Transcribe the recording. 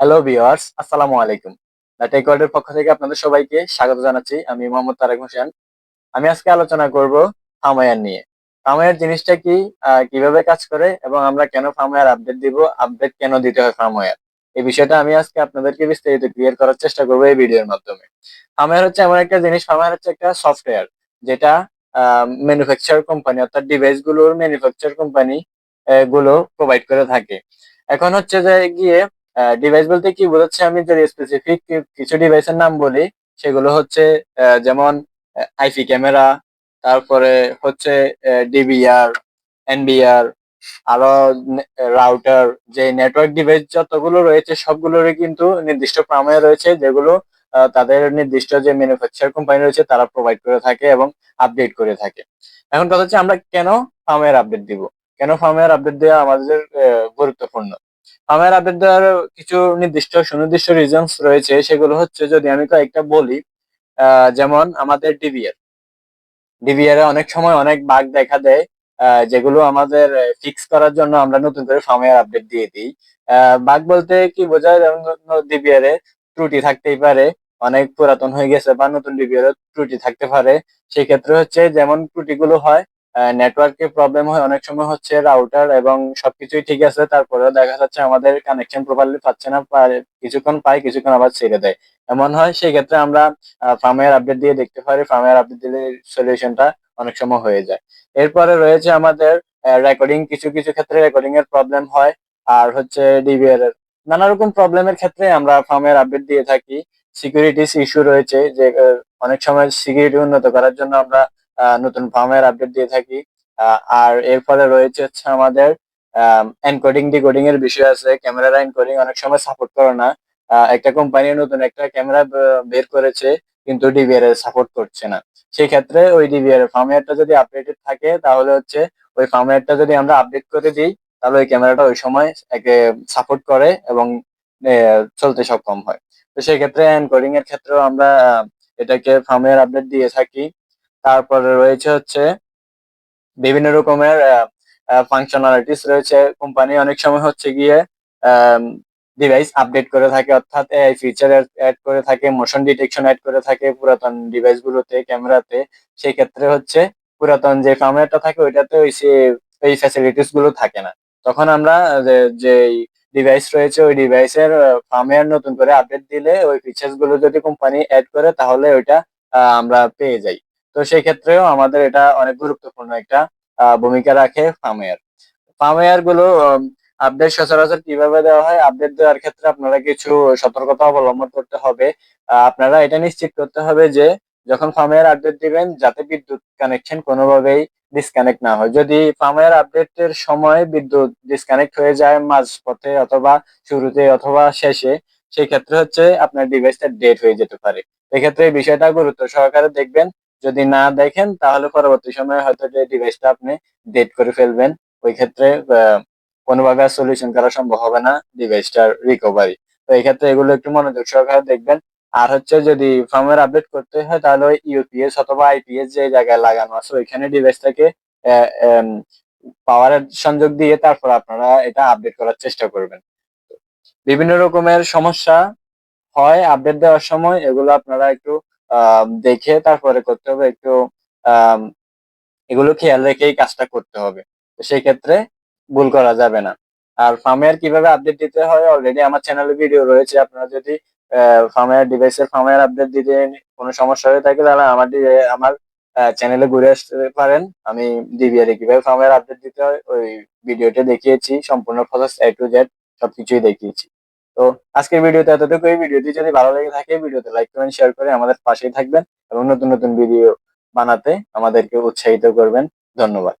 Hello viewers আসসালামু আলাইকুম take ওয়ার্ল্ডের পক্ষ থেকে আপনাদের সবাইকে স্বাগত জানাচ্ছি। আমি মোহাম্মদ তারেক হোসেন। আমি আজকে আলোচনা করব ফার্মওয়্যার নিয়ে। ফার্মওয়্যার জিনিসটা কি কীভাবে কাজ করে এবং আমরা কেন ফার্মওয়্যার আপডেট দিব আপডেট কেন দিতে হয় ফার্মওয়্যার এই বিষয়টা আমি আজকে আপনাদেরকে বিস্তারিত ক্লিয়ার করার চেষ্টা করব এই ভিডিওর মাধ্যমে। ফার্মওয়্যার হচ্ছে এমন একটা জিনিস ফার্মওয়্যার হচ্ছে একটা সফটওয়্যার যেটা ম্যানুফ্যাকচার কোম্পানি অর্থাৎ ডিভাইসগুলোর ম্যানুফ্যাকচার কোম্পানি গুলো প্রোভাইড করে থাকে। এখন হচ্ছে যে গিয়ে ডিভাইস বলতে কি বোঝাচ্ছে আমি যদি স্পেসিফিক কিছু ডিভাইসের নাম বলি, সেগুলো হচ্ছে যেমন আইপি ক্যামেরা তারপরে হচ্ছে ডিবিআর এনবিআর আরও রাউটার যে নেটওয়ার্ক ডিভাইস যতগুলো রয়েছে সবগুলোরই কিন্তু নির্দিষ্ট ফার্মওয়্যার রয়েছে, যেগুলো তাদের নির্দিষ্ট যে ম্যানুফ্যাকচার কোম্পানি রয়েছে তারা প্রোভাইড করে থাকে এবং আপডেট করে থাকে। এখন কথা হচ্ছে আমরা কেন ফার্মওয়্যার আপডেট দিব? কেন ফার্মওয়্যার আপডেট দেওয়া আমাদের গুরুত্বপূর্ণ? আমার দেওয়ার কিছু নির্দিষ্ট সুনির্দিষ্ট রিজনস রয়েছে। সেগুলো হচ্ছে যদি আমি কয়েকটা বলি যেমন আমাদের ডিবিআর ডিবিআর অনেক সময় অনেক বাগ দেখা দেয় যেগুলো আমাদের ফিক্স করার জন্য আমরা নতুন করে ফার্মওয়্যার আপডেট দিয়ে দিই। বাগ বলতে কি বোঝায়? যেমন ডিবিআর এ ত্রুটি থাকতেই পারে, অনেক পুরাতন হয়ে গেছে বা নতুন ডিবিআর ত্রুটি থাকতে পারে। সেই ক্ষেত্রে হচ্ছে যেমন ত্রুটিগুলো হয় নেটওয়ার্কে প্রবলেম হয়, অনেক সময় হচ্ছে রাউটার এবং সবকিছুই ঠিক আছে তারপরে দেখা যাচ্ছে আমাদের কানেকশন প্রপারলি পাচ্ছে না কিছুক্ষণ পাই, কিছুক্ষণ আবার ছেড়ে দেয়। এমন হয় সেই ক্ষেত্রে আমরা ফার্মওয়্যার আপডেট দিয়ে দেখতে পারি ফার্মওয়্যার আপডেট দিলে সলিউশনটা অনেক সময় হয়ে যায়। এরপরে রয়েছে আমাদের রেকর্ডিং কিছু কিছু ক্ষেত্রে রেকর্ডিং এর প্রবলেম হয়, আর হচ্ছে ডিবিআর এর। নানা রকম প্রবলেমের ক্ষেত্রে আমরা ফার্মওয়্যার আপডেট দিয়ে থাকি। সিকিউরিটিস ইস্যু রয়েছে, যে অনেক সময় সিকিউরিটি উন্নত করার জন্য আমরা নতুন ফার্মওয়্যার আপডেট দিয়ে থাকি। আর এর ফলে রয়েছে হচ্ছে আমাদের এনকোডিং ডিকোডিং এর বিষয় আছে। ক্যামেরার এনকোডিং অনেক সময় সাপোর্ট করে না। একটা কোম্পানি নতুন একটা ক্যামেরা বের করেছে, কিন্তু ডিবিআর এর সাপোর্ট করছে না। সেই ক্ষেত্রে ওই ডিবিআর ফার্মওয়্যারটা যদি আপডেটেড থাকে, তাহলে হচ্ছে ওই ফার্মওয়্যারটা যদি আমরা আপডেট করে দিই, তাহলে ওই ক্যামেরাটা ওই সময় একে সাপোর্ট করে এবং চলতে সক্ষম হয়। তো সেই ক্ষেত্রে এনকোডিং এর ক্ষেত্রেও আমরা এটাকে ফার্মওয়্যার আপডেট দিয়ে থাকি। তারপরে রয়েছে হচ্ছে বিভিন্ন রকমের ফাংশনালিটিস রয়েছে কোম্পানি অনেক সময় হচ্ছে গিয়ে ডিভাইস আপডেট করে থাকে, অর্থাৎ এআই ফিচার অ্যাড করে থাকে মোশন ডিটেকশন অ্যাড করে থাকে পুরাতন ডিভাইস গুলোতে ক্যামেরাতে সেই ক্ষেত্রে হচ্ছে পুরাতন যে ফার্মওয়্যারটা থাকে, ওইটাতে ওই সে- ওই ফ্যাসিলিটিসগুলো থাকে না। তখন আমরা যে ডিভাইস রয়েছে, ওই ডিভাইসের ফার্মওয়্যার নতুন করে আপডেট দিলে ওই ফিচার্সগুলো যদি কোম্পানি অ্যাড করে, তাহলে ওইটা আমরা পেয়ে যাই। তো সেই ক্ষেত্রেও আমাদের এটা অনেক গুরুত্বপূর্ণ একটা ভূমিকা রাখে ফার্মওয়্যার ফার্মওয়্যারগুলো আপডেট সচরাচর কীভাবে দেওয়া হয়? আপডেট দেওয়ার ক্ষেত্রে আপনারা কিছু সতর্কতা অবলম্বন করতে হবে। আপনারা এটা নিশ্চিত করতে হবে যে, যখন ফার্মওয়্যার আপডেট দিবেন, যাতে বিদ্যুৎ কানেকশন কোনোভাবেই ডিসকানেক্ট না হয়। যদি ফার্মওয়্যার আপডেটের সময় বিদ্যুৎ ডিসকানেক্ট হয়ে যায় মাঝপথে অথবা শুরুতে অথবা শেষে সেই ক্ষেত্রে হচ্ছে আপনার ডিভাইসটা ডেড হয়ে যেতে পারে। এক্ষেত্রে বিষয়টা গুরুত্ব সহকারে দেখবেন। যদি না দেখেন, তাহলে পরবর্তী সময়ে হয়তো যে ডিভাইসটা আপনি ডেট করে ফেলবেন, ওই ক্ষেত্রে কোনোভাবে সলিউশন করা সম্ভব হবে না ডিভাইসটার রিকভারি তো এই ক্ষেত্রে এগুলো একটু মনোযোগ সহকারে দেখবেন। আর হচ্ছে যদি ফার্মওয়্যার আপডেট করতে হয়, তাহলে ওই ইউপিএস অথবা আইপিএস যে জায়গায় লাগানো আছে, ওইখানে ডিভাইসটাকে পাওয়ারের সংযোগ দিয়ে তারপর আপনারা এটা আপডেট করার চেষ্টা করবেন। বিভিন্ন রকমের সমস্যা হয় আপডেট দেওয়ার সময়, এগুলো আপনারা একটু দেখে তারপরে করতে হবে একটু এগুলো খেয়াল রেখেই কাজটা করতে হবে। তো সেই ক্ষেত্রে ভুল করা যাবে না। আর ফার্মওয়্যার কীভাবে আপডেট দিতে হয়? অলরেডি আমার চ্যানেলে ভিডিও রয়েছে। আপনারা যদি ফার্মওয়্যার ডিভাইসের ফার্মওয়্যার আপডেট দিতে কোনো সমস্যা হয়ে থাকে, তাহলে আমার আমার চ্যানেলে ঘুরে আসতে পারেন। আমি ডিবিআর কীভাবে ফার্মওয়্যার আপডেট দিতে হয়, ওই ভিডিওটা দেখিয়েছি। সম্পূর্ণ প্রসেস এ টু জেড সবকিছুই দেখিয়েছি। তো আজকের ভিডিওতে এতটুকু। এই ভিডিওটি যদি ভালো লেগে থাকে ভিডিওতে লাইক কমেন্ট শেয়ার করে আমাদের পাশেই থাকবেন এবং নতুন নতুন ভিডিও বানাতে আমাদেরকে উৎসাহিত করবেন। ধন্যবাদ।